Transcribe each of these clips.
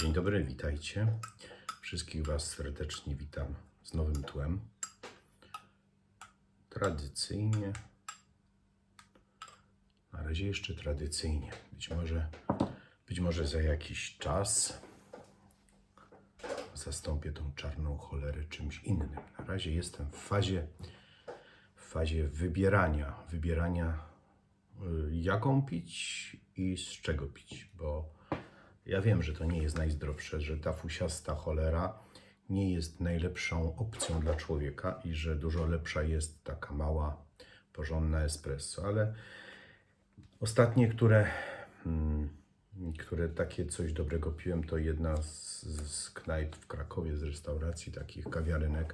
Dzień dobry, witajcie. Wszystkich Was serdecznie witam z nowym tłem. Tradycyjnie. Na razie jeszcze tradycyjnie. Być może, być może za jakiś czas zastąpię tą czarną cholerę czymś innym. Na razie jestem w fazie, w fazie wybierania, wybierania y, jaką pić i z czego pić, bo ja wiem, że to nie jest najzdrowsze, że ta fusiasta cholera nie jest najlepszą opcją dla człowieka i że dużo lepsza jest taka mała, porządna espresso, ale ostatnie, które, mm, które takie coś dobrego piłem, to jedna z, z knajp w Krakowie, z restauracji, takich kawiarenek.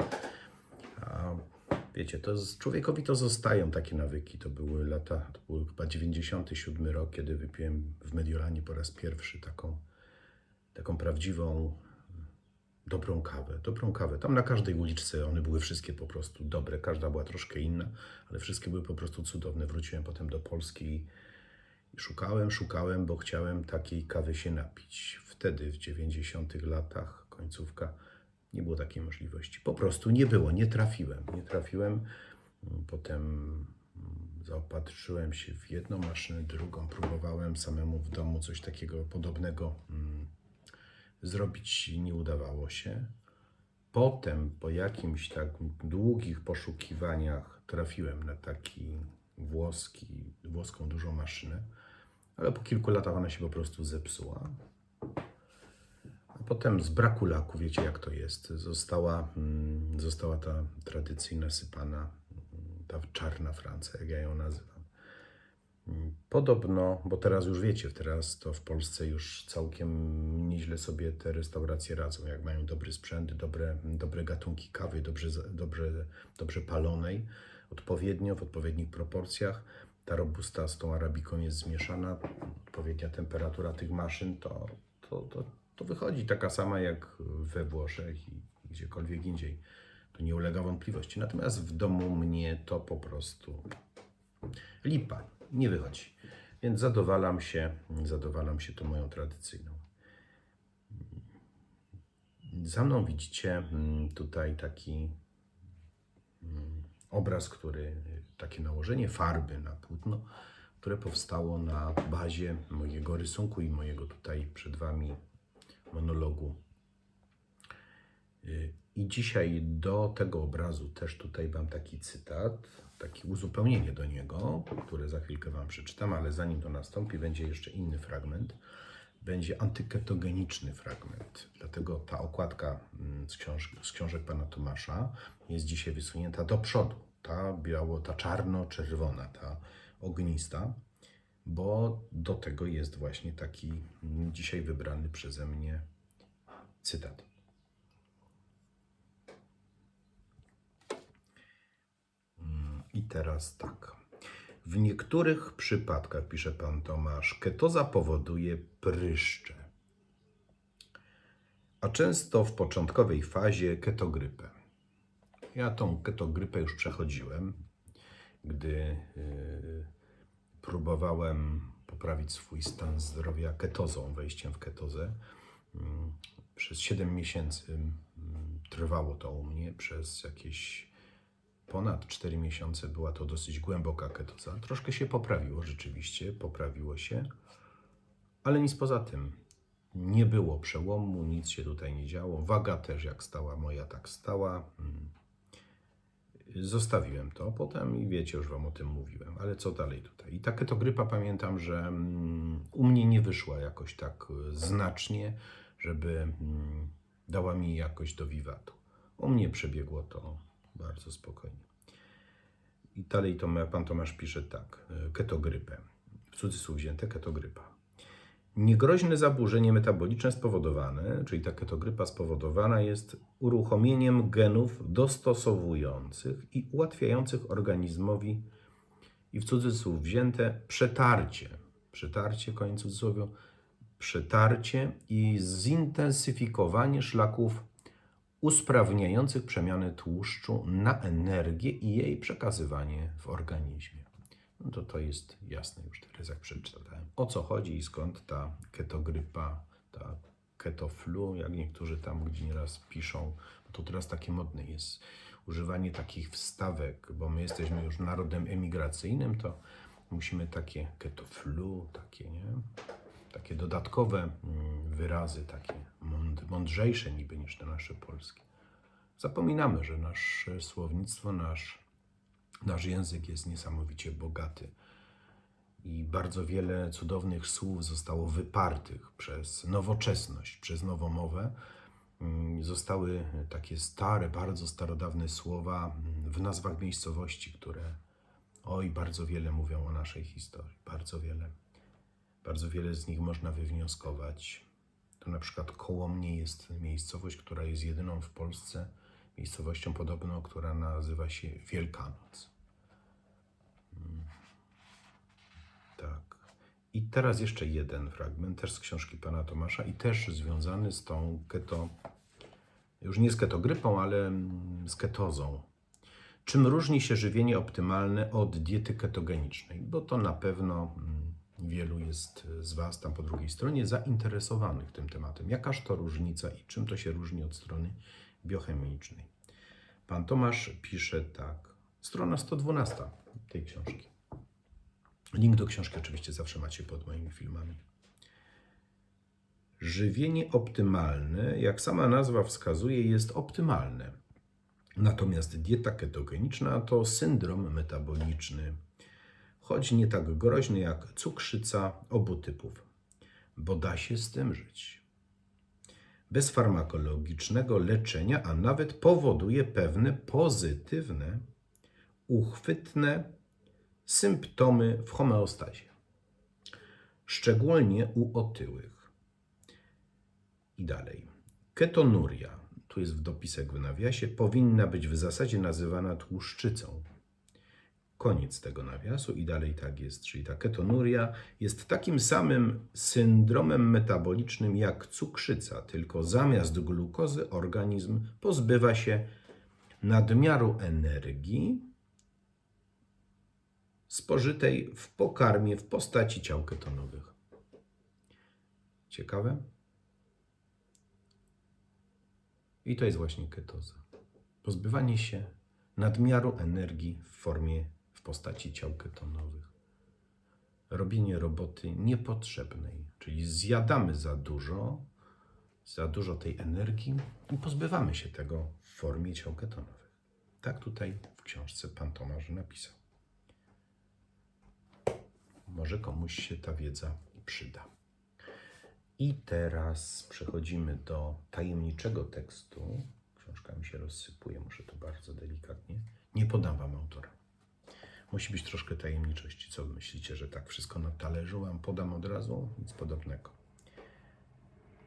Wiecie, to z, człowiekowi to zostają takie nawyki. To były lata, to był chyba 97 rok, kiedy wypiłem w Mediolanie po raz pierwszy taką, taką prawdziwą, dobrą kawę. Dobrą kawę. Tam na każdej uliczce one były wszystkie po prostu dobre. Każda była troszkę inna, ale wszystkie były po prostu cudowne. Wróciłem potem do Polski i szukałem, szukałem, bo chciałem takiej kawy się napić. Wtedy, w 90 latach, końcówka, nie było takiej możliwości. Po prostu nie było, nie trafiłem. Nie trafiłem. Potem mm, zaopatrzyłem się w jedną maszynę, drugą. Próbowałem samemu w domu coś takiego podobnego mm, zrobić. Nie udawało się. Potem, po jakimś tak długich poszukiwaniach, trafiłem na taki włoski, włoską dużą maszynę, ale po kilku latach ona się po prostu zepsuła. Potem z braku laku, wiecie jak to jest, została, mm, została ta tradycyjna sypana, mm, ta czarna Francja, jak ja ją nazywam. Mm, Podobno, bo teraz już wiecie, teraz to w Polsce już całkiem nieźle sobie te restauracje radzą, jak mają dobry sprzęt, dobre, dobre gatunki kawy, dobrze, dobrze, dobrze palonej, odpowiednio, w odpowiednich proporcjach. Ta robusta z tą arabiką jest zmieszana, odpowiednia temperatura tych maszyn, to, to, to, to wychodzi taka sama jak we Włoszech i gdziekolwiek indziej. To nie ulega wątpliwości. Natomiast w domu mnie to po prostu lipa, nie wychodzi. Więc zadowalam się, zadowalam się tą moją tradycyjną. Za mną widzicie tutaj taki mm, obraz, który, takie nałożenie farby na płótno, które powstało na bazie mojego rysunku i mojego tutaj przed Wami monologu. Y, I dzisiaj do tego obrazu też tutaj mam taki cytat, takie uzupełnienie do niego, które za chwilkę Wam przeczytam, ale zanim to nastąpi, będzie jeszcze inny fragment. Będzie antyketogeniczny fragment. Dlatego ta okładka mm, z, książ z książek pana Tomasza jest dzisiaj wysunięta do przodu. Ta biało, ta czarno-czerwona, ta ognista, bo do tego jest właśnie taki mm, dzisiaj wybrany przeze mnie cytat. I teraz tak. W niektórych przypadkach, pisze pan Tomasz, ketoza powoduje pryszcze, a często w początkowej fazie ketogrypę. Ja tą ketogrypę już przechodziłem, gdy yy, próbowałem poprawić swój stan zdrowia ketozą, wejściem w ketozę. Mm, Przez 7 miesięcy mm, trwało to u mnie, przez jakieś ponad 4 miesiące była to dosyć głęboka ketoza. Troszkę się poprawiło rzeczywiście, poprawiło się, ale nic poza tym. Nie było przełomu, nic się tutaj nie działo. Waga też jak stała moja, tak stała. Zostawiłem to potem i wiecie, już Wam o tym mówiłem, ale co dalej tutaj? I ta ketogrypa pamiętam, że mm, u mnie nie wyszła jakoś tak y, znacznie, żeby mm, dała mi jakoś do wiwatu. U mnie przebiegło to bardzo spokojnie. I dalej to pan Tomasz pisze tak, y, ketogrypę, w cudzysłów wzięte ketogrypa. Niegroźne zaburzenie metaboliczne spowodowane, czyli ta ketogrypa spowodowana jest uruchomieniem genów dostosowujących i ułatwiających organizmowi i w cudzysłów wzięte przetarcie, przetarcie, koniec cudzysłowiu, przetarcie i zintensyfikowanie szlaków usprawniających przemianę tłuszczu na energię i jej przekazywanie w organizmie. No to to jest jasne już teraz, jak przeczytałem. O co chodzi i skąd ta ketogrypa, ta ketoflu, jak niektórzy tam gdzie nieraz piszą, bo to teraz takie modne jest używanie takich wstawek, bo my jesteśmy już narodem emigracyjnym, to musimy takie ketoflu, takie, nie? Takie dodatkowe mm, wyrazy, takie mąd- mądrzejsze niby niż te nasze polskie. Zapominamy, że nasze słownictwo, nasz, nasz język jest niesamowicie bogaty i bardzo wiele cudownych słów zostało wypartych przez nowoczesność, przez nowomowę. Mm, Zostały takie stare, bardzo starodawne słowa mm, w nazwach miejscowości, które oj, bardzo wiele mówią o naszej historii. Bardzo wiele. Bardzo wiele z nich można wywnioskować. Tu na przykład koło mnie jest miejscowość, która jest jedyną w Polsce miejscowością podobną, która nazywa się Wielkanoc. Tak. I teraz jeszcze jeden fragment, też z książki pana Tomasza i też związany z tą keto, już nie z ketogrypą, ale mm, z ketozą. Czym różni się żywienie optymalne od diety ketogenicznej? Bo to na pewno mm, wielu jest z Was tam po drugiej stronie zainteresowanych tym tematem. Jakaż to różnica i czym to się różni od strony biochemicznej? Pan Tomasz pisze tak, strona 112 tej książki. Link do książki oczywiście zawsze macie pod moimi filmami. Żywienie optymalne, jak sama nazwa wskazuje, jest optymalne. Natomiast dieta ketogeniczna to syndrom metaboliczny, choć nie tak groźny jak cukrzyca obu typów, bo da się z tym żyć. Bez farmakologicznego leczenia, a nawet powoduje pewne pozytywne, uchwytne symptomy w homeostazie, szczególnie u otyłych. I dalej. Ketonuria, tu jest w dopisek w nawiasie, powinna być w zasadzie nazywana tłuszczycą. Koniec tego nawiasu i dalej tak jest, czyli ta ketonuria jest takim samym syndromem metabolicznym jak cukrzyca, tylko zamiast glukozy organizm pozbywa się nadmiaru energii spożytej w pokarmie w postaci ciał ketonowych. Ciekawe? I to jest właśnie ketoza. Pozbywanie się nadmiaru energii w formie, w postaci ciał ketonowych. Robienie roboty niepotrzebnej, czyli zjadamy za dużo, za dużo tej energii i pozbywamy się tego w formie ciał ketonowych. Tak tutaj w książce pan Tomasz napisał. Może komuś się ta wiedza przyda. I teraz przechodzimy do tajemniczego tekstu. Książka mi się rozsypuje, muszę to bardzo delikatnie. Nie podam wam autora. Musi być troszkę tajemniczości. Co myślicie, że tak wszystko na talerzu wam podam od razu? Nic podobnego.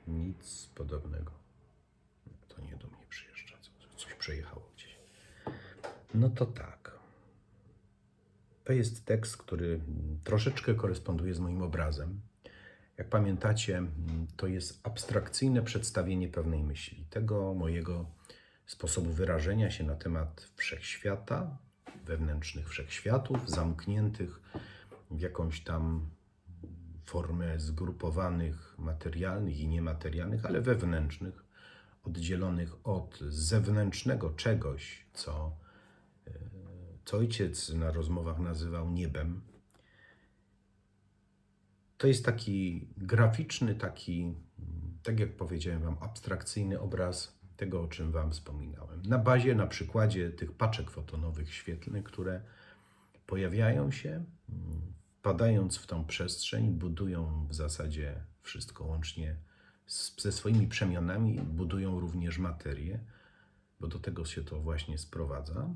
Nic podobnego. To nie do mnie przyjeżdża. co- Coś przejechało gdzieś. No to tak. To jest tekst, który mm, troszeczkę koresponduje z moim obrazem. Jak pamiętacie, mm, to jest abstrakcyjne przedstawienie pewnej myśli, tego mojego sposobu wyrażenia się na temat wszechświata, wewnętrznych wszechświatów, zamkniętych w jakąś tam formę zgrupowanych materialnych i niematerialnych, ale wewnętrznych, oddzielonych od zewnętrznego czegoś, co co ojciec na rozmowach nazywał niebem, to jest taki graficzny, taki, tak jak powiedziałem Wam, abstrakcyjny obraz tego, o czym Wam wspominałem. Na bazie, na przykładzie tych paczek fotonowych świetlnych, które pojawiają się, wpadając w tą przestrzeń, budują w zasadzie wszystko łącznie z, ze swoimi przemionami, budują również materię, bo do tego się to właśnie sprowadza.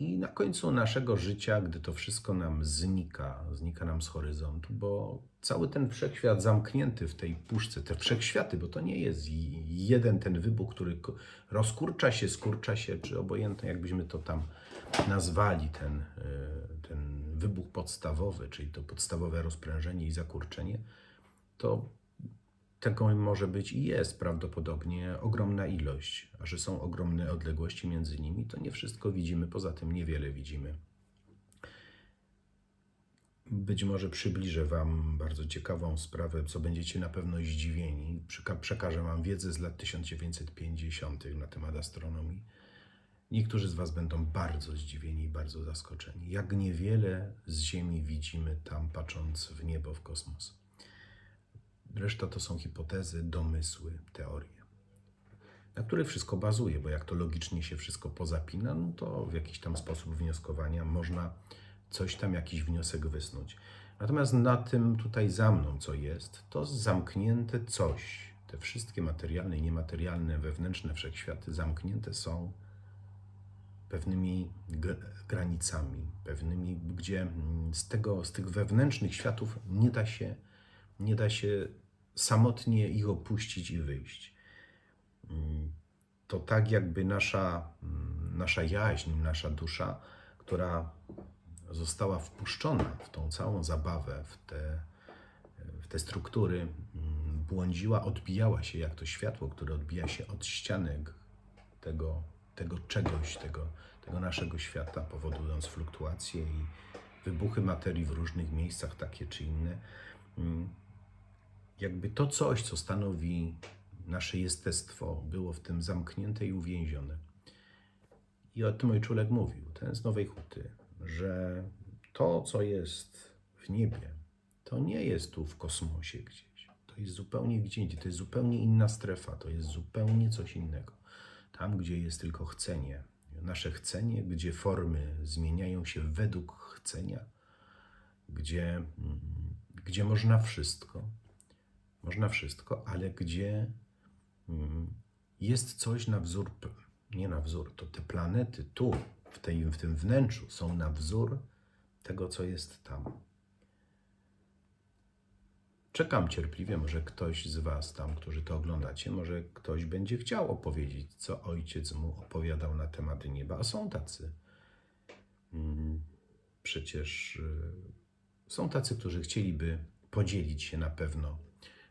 I na końcu naszego życia, gdy to wszystko nam znika, znika nam z horyzontu, bo cały ten wszechświat zamknięty w tej puszce, te wszechświaty, bo to nie jest jeden ten wybuch, który rozkurcza się, skurcza się, czy obojętnie jakbyśmy to tam nazwali, ten, y, ten wybuch podstawowy, czyli to podstawowe rozprężenie i zakurczenie, to tego może być i jest prawdopodobnie ogromna ilość, a że są ogromne odległości między nimi, to nie wszystko widzimy, poza tym niewiele widzimy. Być może przybliżę Wam bardzo ciekawą sprawę, co będziecie na pewno zdziwieni. Przeka- Przekażę Wam wiedzę z lat 1950 na temat astronomii. Niektórzy z Was będą bardzo zdziwieni i bardzo zaskoczeni. Jak niewiele z Ziemi widzimy tam, patrząc w niebo, w kosmos. Reszta to są hipotezy, domysły, teorie, na których wszystko bazuje, bo jak to logicznie się wszystko pozapina, no to w jakiś tam sposób wnioskowania można coś tam, jakiś wniosek wysnuć. Natomiast na tym tutaj za mną, co jest, to zamknięte coś. Te wszystkie materialne i niematerialne, wewnętrzne wszechświaty zamknięte są pewnymi gr- granicami, pewnymi, gdzie mm, z, tego, z tych wewnętrznych światów nie da się, nie da się samotnie ich opuścić i wyjść. Mm, To tak jakby nasza, mm, nasza jaźń, nasza dusza, która została wpuszczona w tą całą zabawę, w te, w te struktury, mm, błądziła, odbijała się jak to światło, które odbija się od ścianek tego, tego czegoś, tego, tego naszego świata, powodując fluktuacje i wybuchy materii w różnych miejscach, takie czy inne. Jakby to coś, co stanowi nasze jestestwo, było w tym zamknięte i uwięzione. I o tym ojczulek mówił, ten z Nowej Huty, że to, co jest w niebie, to nie jest tu w kosmosie gdzieś. To jest zupełnie gdzie indziej. To jest zupełnie inna strefa. To jest zupełnie coś innego. Tam, gdzie jest tylko chcenie. Nasze chcenie, gdzie formy zmieniają się według chcenia, gdzie, mm, gdzie można wszystko. Można wszystko, ale gdzie mm, jest coś na wzór, nie na wzór, to te planety tu, w, tej, w tym wnętrzu, są na wzór tego, co jest tam. Czekam cierpliwie, może ktoś z Was tam, którzy to oglądacie, może ktoś będzie chciał opowiedzieć, co ojciec mu opowiadał na temat nieba, a są tacy. Mm, Przecież y, są tacy, którzy chcieliby podzielić się na pewno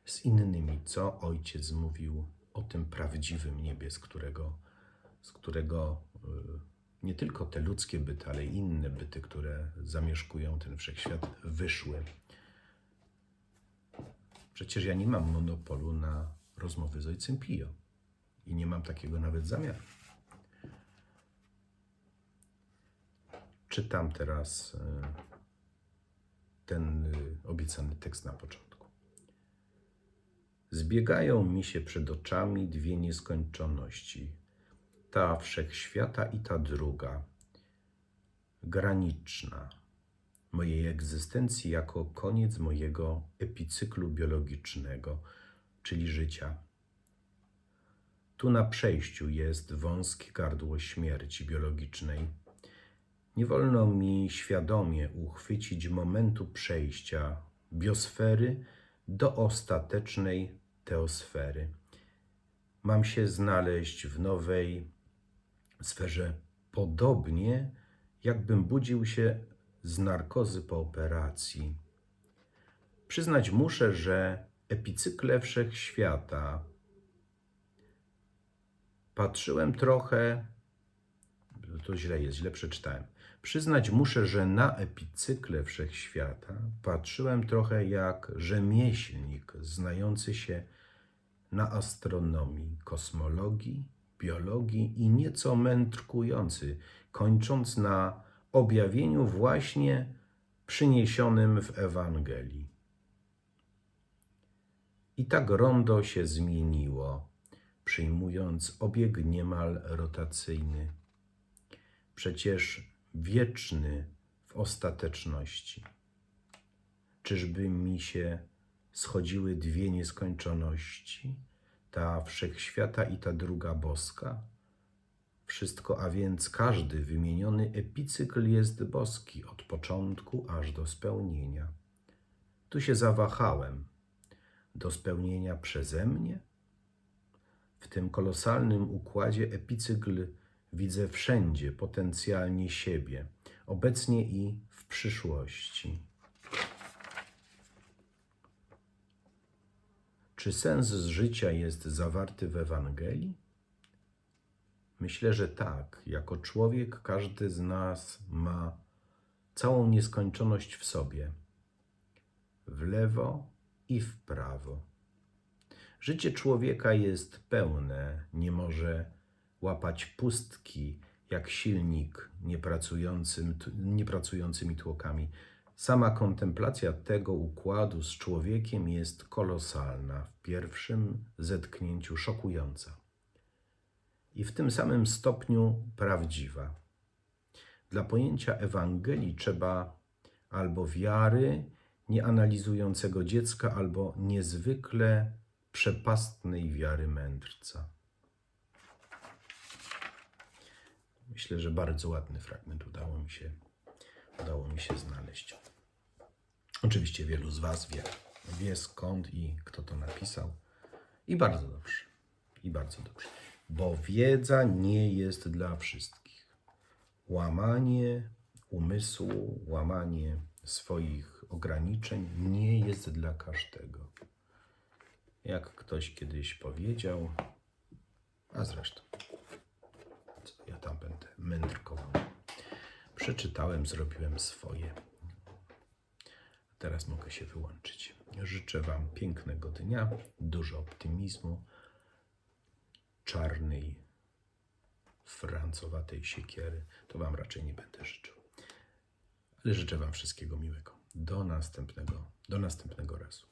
z innymi, co ojciec mówił o tym prawdziwym niebie, z którego, z którego y, nie tylko te ludzkie byty, ale i inne byty, które zamieszkują ten wszechświat, wyszły. Przecież ja nie mam monopolu na rozmowy z ojcem Pio i nie mam takiego nawet zamiaru. Czytam teraz y, ten y, obiecany tekst na początku. Zbiegają mi się przed oczami dwie nieskończoności. Ta wszechświata i ta druga, graniczna, mojej egzystencji jako koniec mojego epicyklu biologicznego, czyli życia. Tu na przejściu jest wąskie gardło śmierci biologicznej. Nie wolno mi świadomie uchwycić momentu przejścia biosfery do ostatecznej teosfery. Mam się znaleźć w nowej sferze podobnie, jakbym budził się z narkozy po operacji. Przyznać muszę, że epicykle wszechświata patrzyłem trochę to źle jest, źle przeczytałem. Przyznać muszę, że na epicykle wszechświata patrzyłem trochę jak rzemieślnik znający się na astronomii, kosmologii, biologii i nieco mędrkujący, kończąc na objawieniu właśnie przyniesionym w Ewangelii. I tak rondo się zmieniło, przyjmując obieg niemal rotacyjny przecież wieczny w ostateczności. Czyżby mi się schodziły dwie nieskończoności, ta wszechświata i ta druga boska? Wszystko, a więc każdy wymieniony epicykl jest boski od początku aż do spełnienia. Tu się zawahałem. Do spełnienia przeze mnie? W tym kolosalnym układzie epicykl widzę wszędzie potencjalnie siebie, obecnie i w przyszłości. Czy sens życia jest zawarty w Ewangelii? Myślę, że tak. Jako człowiek każdy z nas ma całą nieskończoność w sobie. w lewo i w prawo. Życie człowieka jest pełne, nie może łapać pustki jak silnik niepracującym, niepracującymi tłokami. Sama kontemplacja tego układu z człowiekiem jest kolosalna, w pierwszym zetknięciu szokująca i w tym samym stopniu prawdziwa. Dla pojęcia Ewangelii trzeba albo wiary nieanalizującego dziecka, albo niezwykle przepastnej wiary mędrca. Myślę, że bardzo ładny fragment udało mi się, udało mi się znaleźć. Oczywiście wielu z Was wie, wie skąd i kto to napisał. I bardzo dobrze. I bardzo dobrze. Bo wiedza nie jest dla wszystkich. Łamanie umysłu, łamanie swoich ograniczeń nie jest dla każdego. Jak ktoś kiedyś powiedział, a zresztą, co ja tam będę mędrkował. Przeczytałem, zrobiłem swoje. Teraz mogę się wyłączyć. Życzę Wam pięknego dnia, dużo optymizmu, czarnej, francowatej siekiery. To Wam raczej nie będę życzył. Ale życzę Wam wszystkiego miłego. Do następnego, do następnego razu.